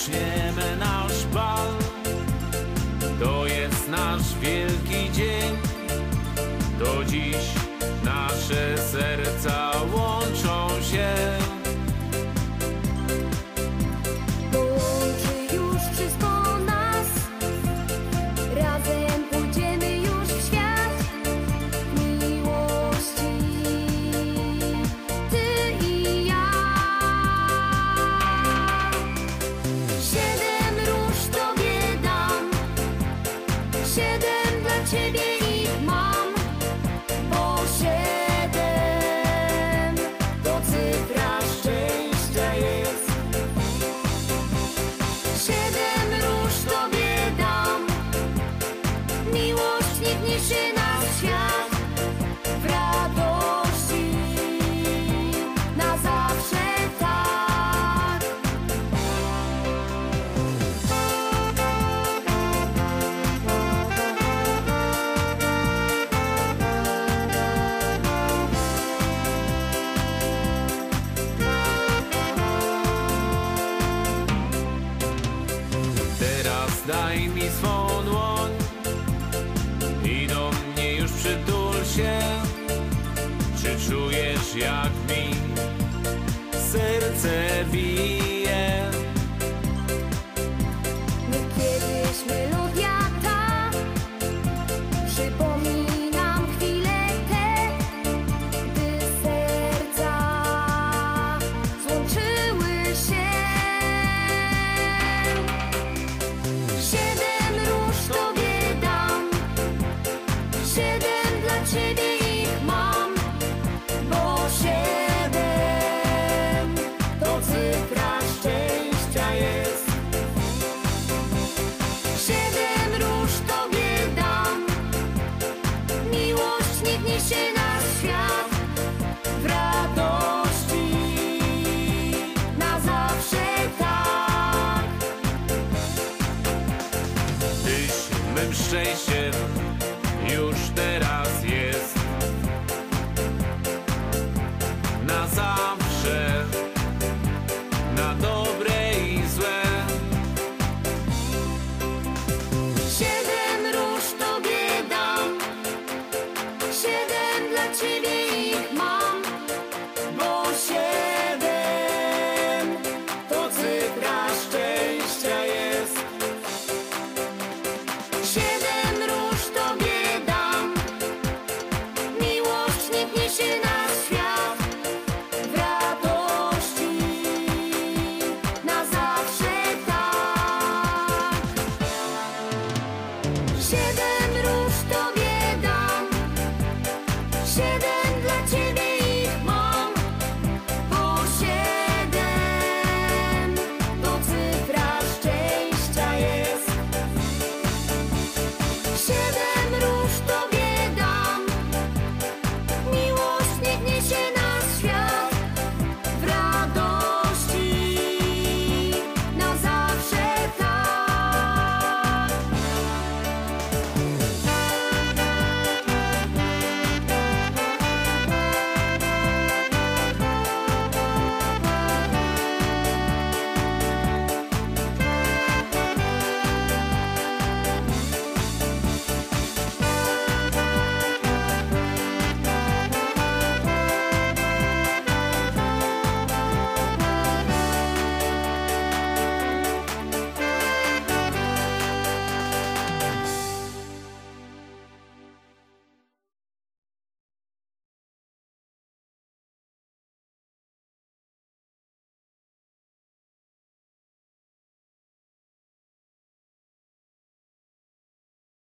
zaczniemy nasz bal. To jest nasz wielki dzień, to dziś nasze serca łączą się. to be wiesz jak mi serce bije. My kiedyś my szczęście się